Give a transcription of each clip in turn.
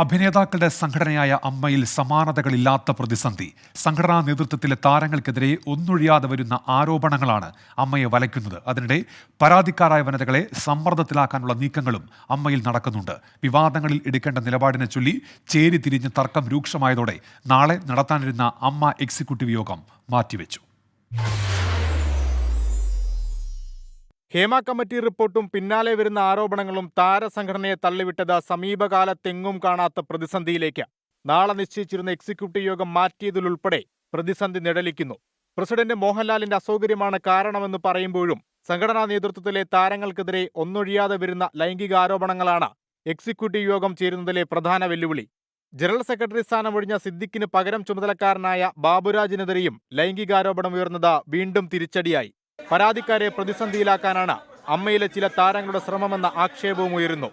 അഭിനേതാക്കളുടെ സംഘടനയായ അമ്മയിൽ സമാനതകളില്ലാത്ത പ്രതിസന്ധി. സംഘടനാ നേതൃത്വത്തിലെ താരങ്ങൾക്കെതിരെ ഒന്നൊഴിയാതെ വരുന്ന ആരോപണങ്ങളാണ് അമ്മയെ വലയ്ക്കുന്നത്. അതിനിടെ പരാതിക്കാരായ വനിതകളെ സമ്മർദ്ദത്തിലാക്കാനുള്ള നീക്കങ്ങളും അമ്മയിൽ നടക്കുന്നുണ്ട്. വിവാദങ്ങളിൽ എടുക്കേണ്ട നിലപാടിനെ ചൊല്ലി ചേരി തിരിഞ്ഞ് തർക്കം രൂക്ഷമായതോടെ നാളെ നടത്താനിരുന്ന അമ്മ എക്സിക്യൂട്ടീവ് യോഗം മാറ്റിവെച്ചു. ഹേമ കമ്മിറ്റി റിപ്പോർട്ടും പിന്നാലെ വരുന്ന ആരോപണങ്ങളും താരസംഘടനയെ തള്ളിവിട്ടത് സമീപകാലത്തെങ്ങും കാണാത്ത പ്രതിസന്ധിയിലേക്ക്. നാളെ നിശ്ചയിച്ചിരുന്ന എക്സിക്യൂട്ടീവ് യോഗം മാറ്റിയതിലുൾപ്പെടെ പ്രതിസന്ധി നിഴലിക്കുന്നു. പ്രസിഡന്റ് മോഹൻലാലിന്റെ അസൗകര്യമാണ് കാരണമെന്ന് പറയുമ്പോഴും സംഘടനാ നേതൃത്വത്തിലെ താരങ്ങൾക്കെതിരെ ഒന്നൊഴിയാതെ വരുന്ന ലൈംഗിക ആരോപണങ്ങളാണ് എക്സിക്യൂട്ടീവ് യോഗം ചേരുന്നതിലെ പ്രധാന വെല്ലുവിളി. ജനറൽ സെക്രട്ടറി സ്ഥാനം ഒഴിഞ്ഞ സിദ്ദിഖിന് പകരം ചുമതലക്കാരനായ ബാബുരാജിനെതിരെയും ലൈംഗികാരോപണം ഉയർന്നത് വീണ്ടും തിരിച്ചടിയായി. പരാതിക്കാരെ പ്രതിസന്ധിയിലാക്കാനാണ് അമ്മയിലെ ചില താരങ്ങളുടെ ശ്രമമെന്ന ആക്ഷേപവും ഉയരുന്നു.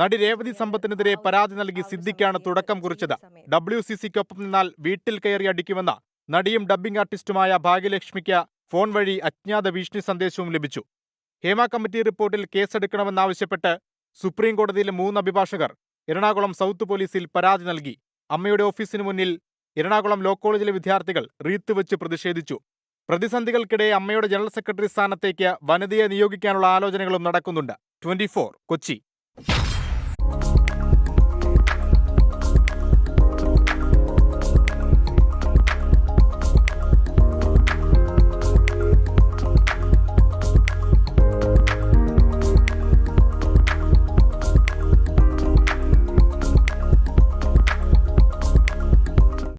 നടി രേവതി സമ്പത്തിനെതിരെ പരാതി നൽകി സിദ്ദിഖാണ് തുടക്കം കുറിച്ചത്. ഡബ്ല്യു സി സിക്കൊപ്പം നിന്നാൽ വീട്ടിൽ കയറി അടിക്കുമെന്ന നടിയും ഡബ്ബിംഗ് ആർട്ടിസ്റ്റുമായ ഭാഗ്യലക്ഷ്മിക്ക് ഫോൺ വഴി അജ്ഞാത ഭീഷണി സന്ദേശവും ലഭിച്ചു. ഹേമ കമ്മിറ്റി റിപ്പോർട്ടിൽ കേസെടുക്കണമെന്നാവശ്യപ്പെട്ട് സുപ്രീം കോടതിയിലെ മൂന്ന് അഭിഭാഷകർ എറണാകുളം സൗത്ത് പോലീസിൽ പരാതി നൽകി. അമ്മയുടെ ഓഫീസിന് മുന്നിൽ എറണാകുളം ലോ കോളേജിലെ വിദ്യാർത്ഥികൾ റീത്ത് വെച്ച് പ്രതിഷേധിച്ചു. പ്രതിസന്ധികൾക്കിടെ അമ്മയുടെ ജനറൽ സെക്രട്ടറി സ്ഥാനത്തേക്ക് വനിതയെ നിയോഗിക്കാനുള്ള ആലോചനകളും നടക്കുന്നുണ്ട്. ട്വന്റി കൊച്ചി.